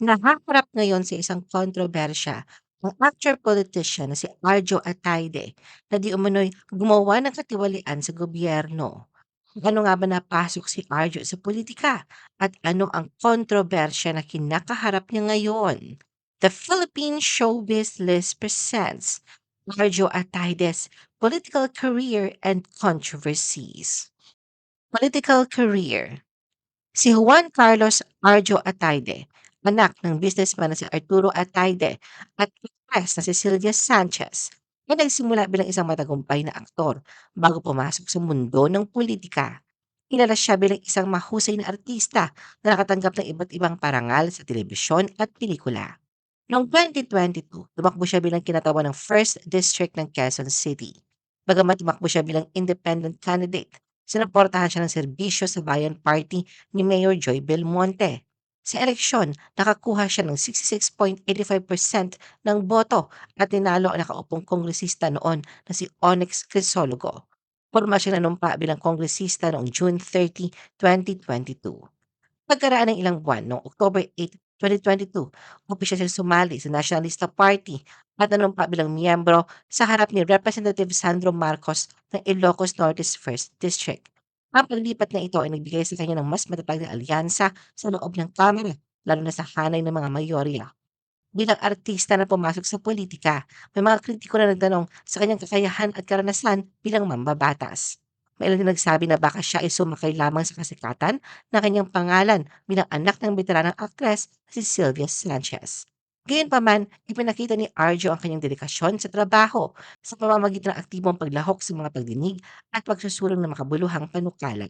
Nahaharap ngayon sa isang kontrobersya ang actor-politician na si Arjo Atayde na di umano'y gumawa ng katiwalian sa gobyerno. Ano nga ba napasok si Arjo sa politika at ano ang kontrobersya na kinakaharap niya ngayon? The Philippine Showbiz List presents Arjo Atayde's political career and controversies. Political career Si Juan Carlos Arjo Atayde, anak ng businessman na si Arturo Atayde at actress na si Sylvia Sanchez, ay nagsimula bilang isang matagumpay na aktor bago pumasok sa mundo ng politika. Kilala siya bilang isang mahusay na artista na nakatanggap ng iba't ibang parangal sa telebisyon at pelikula. Noong 2022, tumakbo siya bilang kinatawan ng First District ng Quezon City. Bagamat tumakbo siya bilang independent candidate, sinuportahan siya ng serbisyo sa Bayan Party ni Mayor Joy Belmonte. Sa eleksyon, nakakuha siya ng 66.85% ng boto at tinalo ang nakaupong kongresista noon na si Onyx Crisologo. Forma siya nanumpa bilang kongresista noong June 30, 2022. Pagkaraan ng ilang buwan, noong October 8, 2022, opisyal siya sumali sa Nationalista Party at nanumpa bilang miyembro sa harap ni Representative Sandro Marcos ng Ilocos Norte's 1st District. Ang paglipat na ito ay nagbigay sa kanya ng mas matatag na alyansa sa loob ng Kamara, lalo na sa hanay ng mga mayorya. Bilang artista na pumasok sa politika, may mga kritiko na nagtanong sa kanyang kakayahan at karanasan bilang mambabatas. May ilan nagsabi na baka siya ay sumakay lamang sa kasikatan na kanyang pangalan bilang anak ng veteranang aktres si Sylvia Sanchez. Gayunpaman, ipinakita ni Arjo ang kanyang dedikasyon sa trabaho sa pamamagitan ng aktibong paglahok sa mga pagdinig at pagsusulong ng makabuluhang panukala.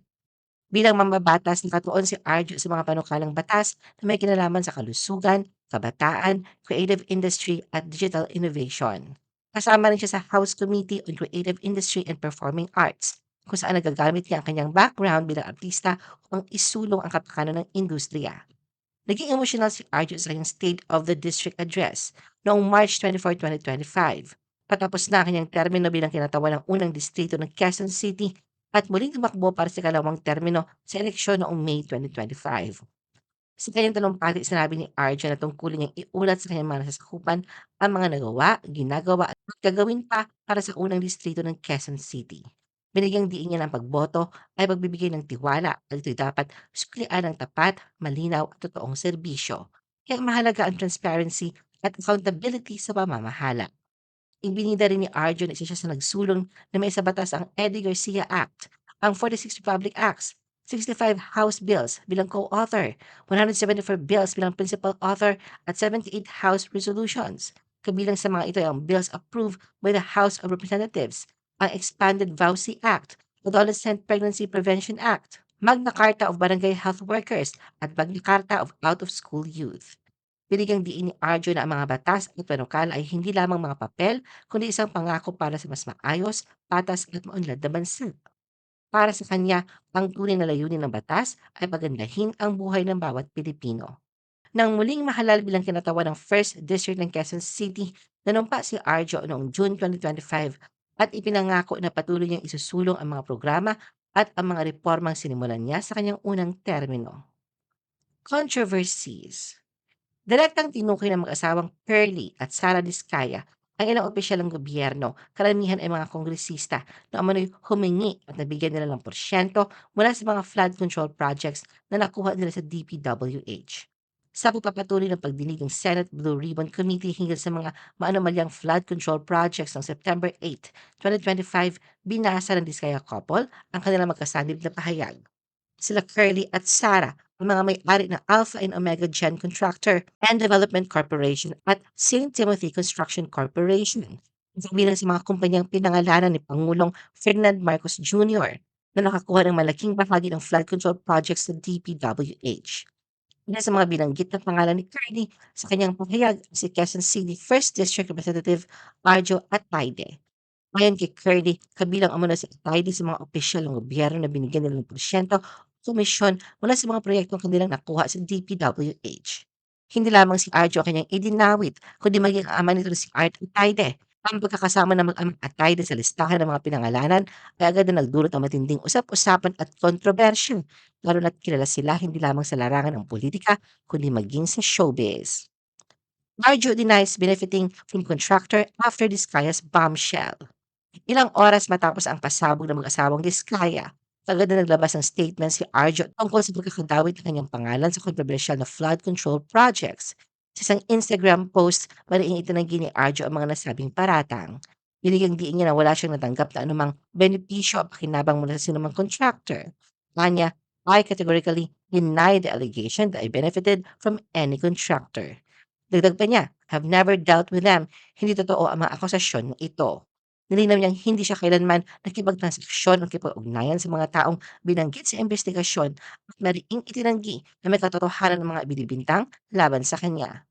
Bilang mambabatas, nakatuon si Arjo sa mga panukalang batas na may kinalaman sa kalusugan, kabataan, creative industry at digital innovation. Kasama rin siya sa House Committee on Creative Industry and Performing Arts, kung saan nagagamit niya ang kanyang background bilang artista upang isulong ang kapakanan ng industriya. Naging emosyonal si Arjo sa kanyang State of the District Address noong March 24, 2025. Patapos na ang kanyang termino bilang kinatawan ng unang distrito ng Quezon City at muling tumakbo para sa kalawang termino sa eleksyon noong May 2025. Sa kanyang talumpati, sinabi ni Arjo na tungkulin niyang iulat sa kanyang mga nasasakupan ang mga nagawa, ginagawa at gagawin pa para sa unang distrito ng Quezon City. Binigyang diin niya ng pagboto ay pagbibigay ng tiwala at ito'y dapat suklian ng tapat, malinaw at totoong serbisyo. Kaya mahalaga ang transparency at accountability sa pamamahala. Ibinida rin ni Arjo na isa siya sa nagsulong na may sa batas ang Eddie Garcia Act, ang 46 Republic Acts, 65 House Bills bilang co-author, 174 bills bilang principal author at 78 House Resolutions. Kabilang sa mga ito ay ang bills approved by the House of Representatives, ang Expanded VAUSI Act, Adolescent Pregnancy Prevention Act, Magna Carta of Barangay Health Workers at Magna Carta of Out-of-School Youth. Binigyang diin ni Arjo na ang mga batas at panukala ay hindi lamang mga papel, kundi isang pangako para sa mas maayos, patas at maunlad na bansa. Para sa kanya, ang tunay na layunin ng batas ay pagandahin ang buhay ng bawat Pilipino. Nang muling mahalal bilang kinatawan ng First District ng Quezon City, nanumpa si Arjo noong June 2025 at ipinangako na patuloy niyang isusulong ang mga programa at ang mga reformang sinimulan niya sa kanyang unang termino. Controversies Direktang tinukoy ng mag-asawang Curly at Sara Diskaya ang ilang opisyal ng gobyerno, karamihan ay mga kongresista na umano'y humingi at nabigyan nila ng porsyento mula sa mga flood control projects na nakuha nila sa DPWH. Sa pagpapatuloy ng pagdinig ng Senate Blue Ribbon Committee hinggil sa mga maanomalyang flood control projects ng September 8, 2025, binasa ng Diskaya couple ang kanilang magkasanib na pahayag. Sila Curly at Sarah ang mga may-ari ng Alpha and Omega Gen Contractor and Development Corporation at St. Timothy Construction Corporation. Kabilang sa mga kumpanyang pinangalanan ni Pangulong Ferdinand Marcos Jr. na nakakuha ng malaking bahagi ng flood control projects sa DPWH. Isa sa mga binanggit na pangalan ni Curly sa kanyang pahayag si Quezon City 1st District Representative Arjo Atayde. Ayon kay Curly, kabilang umano si Atayde sa mga opisyal ng gobyerno na binigyan nila ng porsyento komisyon mula sa mga proyektong kanilang nakuha sa DPWH. Hindi lamang si Arjo ang kanyang idinawit, kundi maging ama nito si Art Atayde Ang pagkakasama ng mag-amang Atayde sa listahan ng mga pinangalanan ay agad na nagdulot ng matinding usap-usapan at kontrobersya, lalo na't kilala sila hindi lamang sa larangan ng politika kundi maging sa showbiz. Arjo denies benefiting from contractor after Diskaya's bombshell. Ilang oras matapos ang pasabog ng mag-asawang Diskaya, agad na naglabas ng statement si Arjo tungkol sa pagkakadawit ng kanyang pangalan sa kontrobersyal na flood control projects. Sa isang Instagram post, mariing itinanggi ni Arjo ang mga nasabing paratang. Binigyang diin niya na wala siyang natanggap na anumang benepisyo o pakinabang mula sa sinumang contractor. Kanya, I categorically deny the allegation that I benefited from any contractor. Dagdag pa niya, have never dealt with them. Hindi totoo ang mga akusasyon na ito. Nilinaw niyang hindi siya kailanman nakipagtransaksyon o nakipag-ugnayan sa mga taong binanggit sa investigasyon at mariing itinanggi na may katotohanan ng mga binibintang laban sa kanya.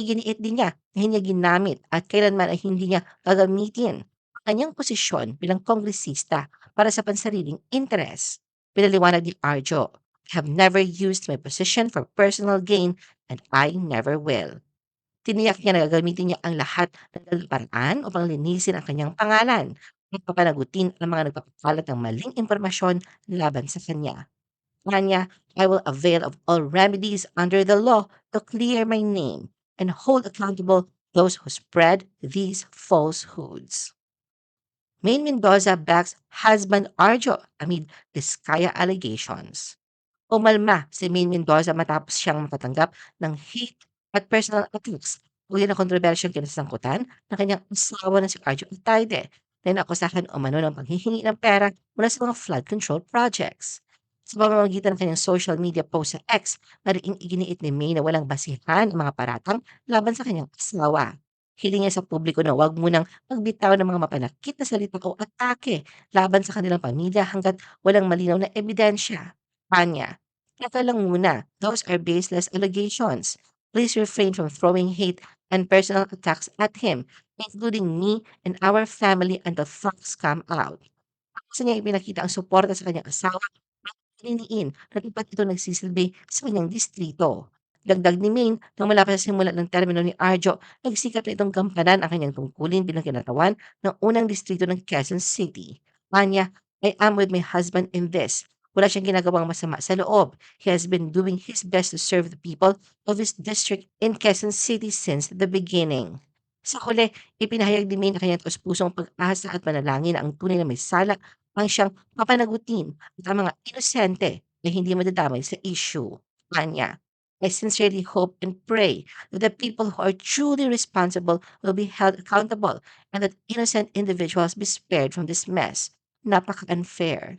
Iginiit din niya na hindi niya ginamit at kailanman ay hindi niya gagamitin ang kanyang posisyon bilang kongresista para sa pansariling interes. Pinaliwanag ni Arjo, I have never used my position for personal gain and I never will. Tiniyak niya na gagamitin niya ang lahat ng paraan upang linisin ang kanyang pangalan at papanagutin ang mga nagpapakalat ng maling impormasyon laban sa kanya. Kanya, I will avail of all remedies under the law to clear my name and hold accountable those who spread these falsehoods. Maine Mendoza backs husband Arjo amid Diskaya allegations. Umalma si Maine Mendoza matapos siyang makatanggap ng hate at personal attacks uli na kontrobersyang kinasangkutan ng kanyang asawa na si Arjo Atayde na inakusahan umano ng panghihingi ng pera mula sa mga flood control projects. Sa pamamagitan ng kanyang social media post sa X, mariing iginiit ni May na walang basihan ang mga paratang laban sa kanyang asawa. Hiling niya sa publiko na huwag munang magbitaw ng mga mapanakit na salita o atake laban sa kanilang pamilya hanggat walang malinaw na ebidensya. Kanya, Teka lang muna, those are baseless allegations. Please refrain from throwing hate and personal attacks at him, including me and our family until facts come out. Gusto niya ipinakita ang suporta sa kanyang asawa at pininiin na dapat ito nagsisilbi sa kanyang distrito. Dagdag ni Maine, nang mula pa sa simula ng termino ni Arjo, nagsikap na itong gampanan ang kanyang tungkulin bilang kinatawan ng unang distrito ng Quezon City. Kanya, I am with my husband in this. Wala siyang ginagawang masama sa loob. He has been doing his best to serve the people of his district in Quezon City since the beginning. Sa huli, ipinahayag ni Maine ang kanyang taus-pusong pag-asa at panalangin na ang tunay na may sala ang siyang papanagutin at ang mga inosente na hindi madadamay sa issue. Kanya, I sincerely hope and pray that the people who are truly responsible will be held accountable and that innocent individuals be spared from this mess. Napaka-unfair.